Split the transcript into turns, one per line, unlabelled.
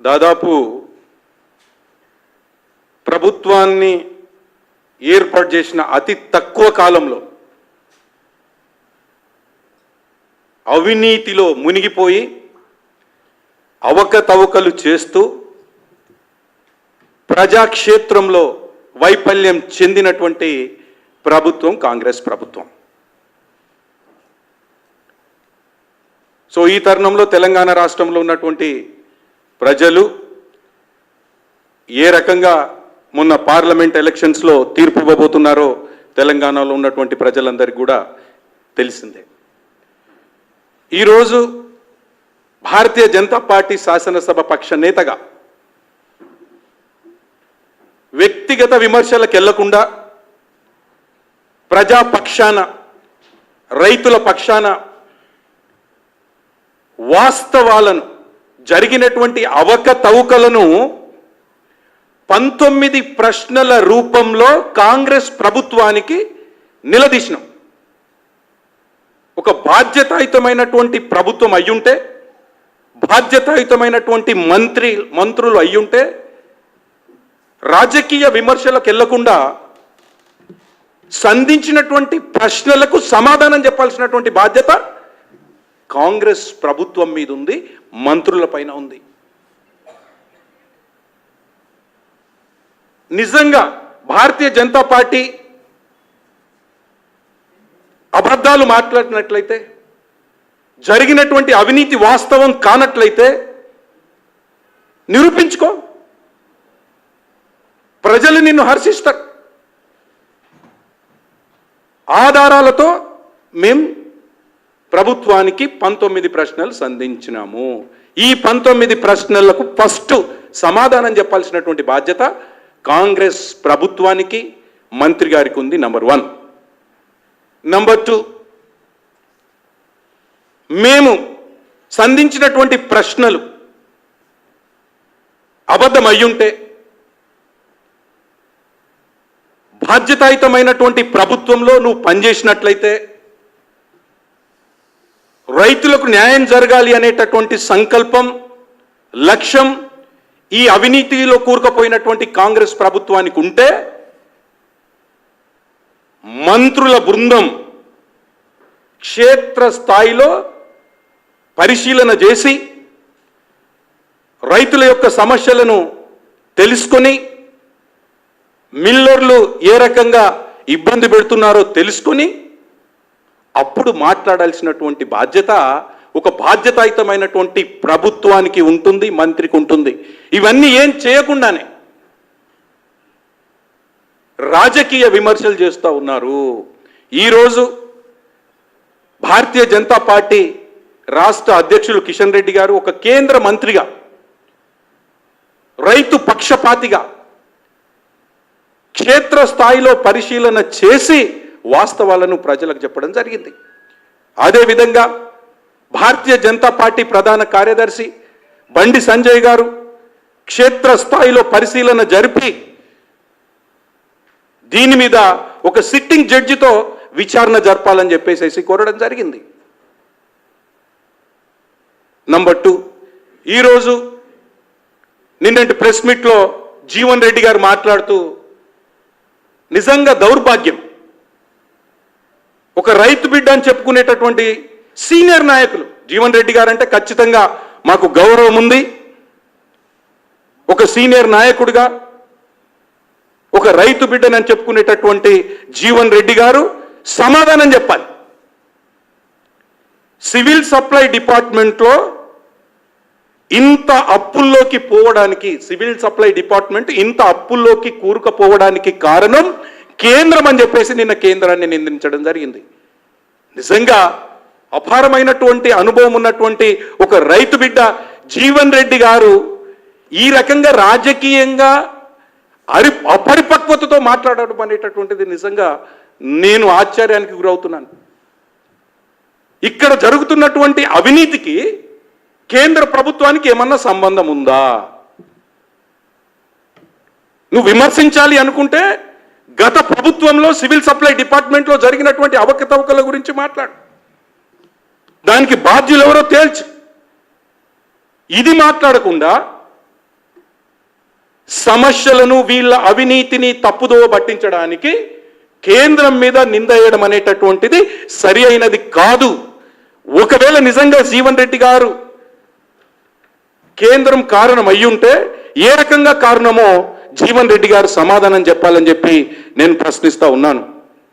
దాదాపు ప్రభుత్వాన్ని ఏర్పాటు చేసిన అతి తక్కువ కాలంలో అవినీతిలో మునిగిపోయి అవకతవకలు చేస్తూ ప్రజాక్షేత్రంలో వైఫల్యం చెందినటువంటి ప్రభుత్వం కాంగ్రెస్ ప్రభుత్వం. సో ఈ తరుణంలో తెలంగాణ రాష్ట్రంలో ఉన్నటువంటి ప్రజలు ఏ రకంగా మొన్న పార్లమెంట్ ఎలక్షన్స్లో తీర్పు ఇవ్వబోతున్నారో తెలంగాణలో ఉన్నటువంటి ప్రజలందరికీ కూడా తెలిసిందే. ఈరోజు భారతీయ జనతా పార్టీ శాసనసభ పక్ష నేతగా వ్యక్తిగత విమర్శలకు వెళ్ళకుండా ప్రజాపక్షాన రైతుల పక్షాన వాస్తవాలను జరిగినటువంటి అవకతవకలను పంతొమ్మిది ప్రశ్నల రూపంలో కాంగ్రెస్ ప్రభుత్వానికి నిలదీసినాం. ఒక బాధ్యతాయుతమైనటువంటి ప్రభుత్వం అయ్యుంటే బాధ్యతాయుతమైనటువంటి మంత్రి మంత్రులు అయ్యుంటే రాజకీయ విమర్శలకు వెళ్ళకుండా సంధించినటువంటి ప్రశ్నలకు సమాధానం చెప్పాల్సినటువంటి బాధ్యత కాంగ్రెస్ ప్రభుత్వం మీద ఉంది మంత్రుల పైన ఉంది. నిజంగా భారతీయ జనతా పార్టీ అబద్ధాలు మాట్లాడినట్లయితే జరిగినటువంటి అవినీతి వాస్తవం కానట్లయితే నిరూపించుకో. ప్రజలు నిన్ను హర్షిస్తారు. ఆధారాలతో మేం ప్రభుత్వానికి పంతొమ్మిది ప్రశ్నలు సంధించినాము. ఈ పంతొమ్మిది ప్రశ్నలకు ఫస్ట్ సమాధానం చెప్పాల్సినటువంటి బాధ్యత కాంగ్రెస్ ప్రభుత్వానికి మంత్రి గారికి ఉంది నంబర్ వన్. నంబర్ టూ మేము సంధించినటువంటి ప్రశ్నలు అబద్ధం అయ్యుంటే బాధ్యతాయుతమైనటువంటి ప్రభుత్వంలో నువ్వు పనిచేసినట్లయితే రైతులకు న్యాయం జరగాలి అనేటటువంటి సంకల్పం లక్ష్యం ఈ అవినీతిలో కూరుకుపోయినటువంటి కాంగ్రెస్ ప్రభుత్వానికి ఉంటే మంత్రుల బృందం క్షేత్ర స్థాయిలో పరిశీలన చేసి రైతుల యొక్క సమస్యలను తెలుసుకొని మిల్లర్లు ఏ రకంగా ఇబ్బంది పెడుతున్నారో తెలుసుకొని అప్పుడు మాట్లాడాల్సినటువంటి బాధ్యత ఒక బాధ్యతాయుతమైనటువంటి ప్రభుత్వానికి ఉంటుంది మంత్రికి ఉంటుంది. ఇవన్నీ ఏం చేయకుండానే రాజకీయ విమర్శలు చేస్తూ ఉన్నారు. ఈరోజు భారతీయ జనతా పార్టీ రాష్ట్ర అధ్యక్షులు కిషన్ రెడ్డి గారు ఒక కేంద్ర మంత్రిగా రైతు పక్షపాతిగా క్షేత్ర స్థాయిలో పరిశీలన చేసి వాస్తవాలను ప్రజలకు చెప్పడం జరిగింది. అదేవిధంగా భారతీయ జనతా పార్టీ ప్రధాన కార్యదర్శి బండి సంజయ్ గారు క్షేత్ర స్థాయిలో పరిశీలన జరిపి దీని మీద ఒక సిట్టింగ్ జడ్జితో విచారణ జరపాలని చెప్పేసేసి కోరడం జరిగింది. నంబర్ టూ ఈరోజు నిన్నటి ప్రెస్ మీట్లో జీవన్ రెడ్డి గారు మాట్లాడుతూ నిజంగా దౌర్భాగ్యం. ఒక రైతు బిడ్డ అని చెప్పుకునేటటువంటి సీనియర్ నాయకులు జీవన్ రెడ్డి గారు అంటే ఖచ్చితంగా మాకు గౌరవం ఉంది. ఒక సీనియర్ నాయకుడిగా ఒక రైతు బిడ్డనని చెప్పుకునేటటువంటి జీవన్ రెడ్డి గారు సమాధానం చెప్పాలి. సివిల్ సప్లై డిపార్ట్మెంట్లో ఇంత అప్పుల్లోకి పోవడానికి సివిల్ సప్లై డిపార్ట్మెంట్ ఇంత అప్పుల్లోకి కూరుకుపోవడానికి కారణం కేంద్రం అని చెప్పేసి నిన్న కేంద్రాన్ని నిందించడం జరిగింది. నిజంగా అపారమైనటువంటి అనుభవం ఉన్నటువంటి ఒక రైతు బిడ్డ జీవన్ రెడ్డి గారు ఈ రకంగా రాజకీయంగా అరి అపరిపక్వతతో మాట్లాడడం అనేటటువంటిది నిజంగా నేను ఆశ్చర్యానికి గురవుతున్నాను. ఇక్కడ జరుగుతున్నటువంటి అవినీతికి కేంద్ర ప్రభుత్వానికి ఏమన్నా సంబంధం ఉందా? నువ్వు విమర్శించాలి అనుకుంటే గత ప్రభుత్వంలో సివిల్ సప్లై డిపార్ట్మెంట్లో జరిగినటువంటి అవకతవకల గురించి మాట్లాడు. దానికి బాధ్యులు ఎవరో తేల్చు. ఇది మాట్లాడకుండా సమస్యలను వీళ్ళ అవినీతిని తప్పుదోవ పట్టించడానికి కేంద్రం మీద నింద వేయడం అనేటటువంటిది సరి అయినది కాదు. ఒకవేళ నిజంగా జీవన్ రెడ్డి గారు కేంద్రం కారణం అయ్యుంటే ఏ రకంగా కారణమో జీవన్ రెడ్డి గారు సమాధానం చెప్పాలని చెప్పి నేను ప్రశ్నిస్తా ఉన్నాను.